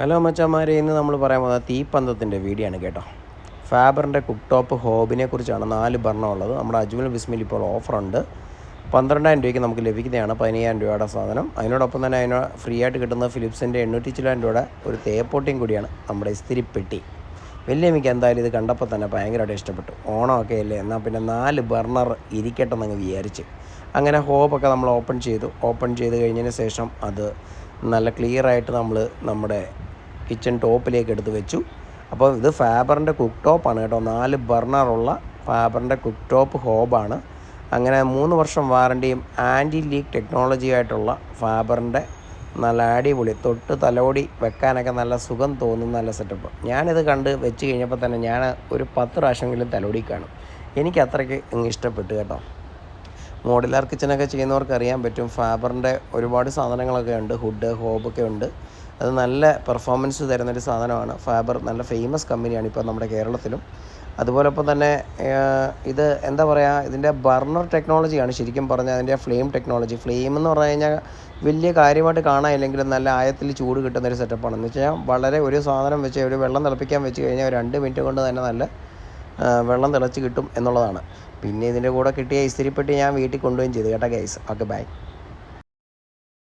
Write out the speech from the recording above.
Hello മച്ചന്മാരെ ഇന്ന് നമ്മൾ പറയാൻ പോകുന്നത് തീപ്പന്തത്തിന്റെ വീഡിയോ ആണ് കേട്ടോ. ഫാബറിന്റെ കുക്ക് ടോപ്പ് ഹോബിനെ കുറിച്ചാണ് നാല് ഭരണം ഉള്ളത്. നമ്മുടെ അജ്മൽ ബിസ്മിൽ ഇപ്പോൾ ഓഫറുണ്ട്. പന്ത്രണ്ടായിരം രൂപയ്ക്ക് നമുക്ക് ലഭിക്കുന്നതാണ് പതിനയ്യായിരം രൂപയുടെ സാധനം. അതിനോടൊപ്പം തന്നെ അതിന് ഫ്രീ ആയിട്ട് കിട്ടുന്ന ഫിലിപ്സിന്റെ എണ്ണൂറ്റി ചില്ലായിരം രൂപയുടെ ഒരു തേപ്പോട്ടിയും കൂടിയാണ് നമ്മുടെ ഇസ്തിരിപ്പെട്ടി എനിക്ക് എന്തായാലും ഇത് കണ്ടപ്പോൾ തന്നെ ഭയങ്കരമായിട്ട് ഇഷ്ടപ്പെട്ടു. ഓണമൊക്കെ അല്ലേ? എന്നാൽ പിന്നെ നാല് ബർണർ ഇരിക്കട്ടെ എന്നങ്ങ് വിചാരിച്ച്. അങ്ങനെ ഹോബൊക്കെ നമ്മൾ ഓപ്പൺ ചെയ്തു. ഓപ്പൺ ചെയ്ത് കഴിഞ്ഞതിന് ശേഷം അത് നല്ല ക്ലിയറായിട്ട് നമ്മൾ നമ്മുടെ കിച്ചൺ ടോപ്പിലേക്ക് എടുത്ത് വെച്ചു. അപ്പോൾ ഇത് ഫാബറിന്റെ കുക്ക് ടോപ്പാണ് കേട്ടോ. നാല് ബർണറുള്ള ഫാബറിന്റെ കുക്ക് ടോപ്പ് ഹോബാണ് അങ്ങനെ മൂന്ന് വർഷം വാറണ്ടിയും ആന്റി ലീക്ക് ടെക്നോളജി ആയിട്ടുള്ള ഫാബറിന്റെ നല്ല അടിപൊളി തൊട്ട് തലോടി വെക്കാനൊക്കെ നല്ല സുഖം തോന്നുന്ന നല്ല സെറ്റപ്പ് ഞാനിത് കണ്ട് വെച്ച് കഴിഞ്ഞപ്പോൾ തന്നെ ഞാൻ ഒരു പത്ത് പ്രാവശ്യമെങ്കിലും തലോടി കാണും. എനിക്ക് അത്രയ്ക്ക് ഇഷ്ടപ്പെട്ടു കേട്ടോ. മോഡുലാർ കിച്ചനൊക്കെ ചെയ്യുന്നവർക്ക് അറിയാൻ പറ്റും. ഫാബറിന്റെ ഒരുപാട് സാധനങ്ങളൊക്കെ ഉണ്ട്. ഹുഡ് ഹോബൊക്കെ ഉണ്ട്. അത് നല്ല പെർഫോമൻസ് തരുന്നൊരു സാധനമാണ്. ഫാബർ നല്ല ഫേമസ് കമ്പനിയാണ് ഇപ്പോൾ നമ്മുടെ കേരളത്തിലും. അതുപോലെ ഇപ്പം തന്നെ ഇത് എന്താ പറയുക ഇതിന്റെ ബർണർ ടെക്നോളജിയാണ് ശരിക്കും പറഞ്ഞാൽ അതിന്റെ ഫ്ലെയിം ടെക്നോളജി ഫ്ലെയിം എന്ന് പറഞ്ഞു വലിയ കാര്യമായിട്ട് കാണാനില്ലെങ്കിലും നല്ല ആയത്തിൽ ചൂട് കിട്ടുന്ന ഒരു സെറ്റപ്പാണ് എന്ന് വെച്ചാൽ വളരെ ഒരു സാധനം വെച്ച് ഒരു വെള്ളം തിളപ്പിക്കാൻ വെച്ച് കഴിഞ്ഞാൽ രണ്ട് മിനിറ്റ് കൊണ്ട് തന്നെ നല്ല വെള്ളം തിളച്ച് കിട്ടും എന്നുള്ളതാണ്. പിന്നെ ഇതിന്റെ കൂടെ കിട്ടിയ ഇസ്തിരിപ്പെട്ടി ഞാൻ വീട്ടിൽ കൊണ്ടുപോവുകയും ചെയ്തു കേട്ടോ ഗൈസ് ഓക്കെ ബൈ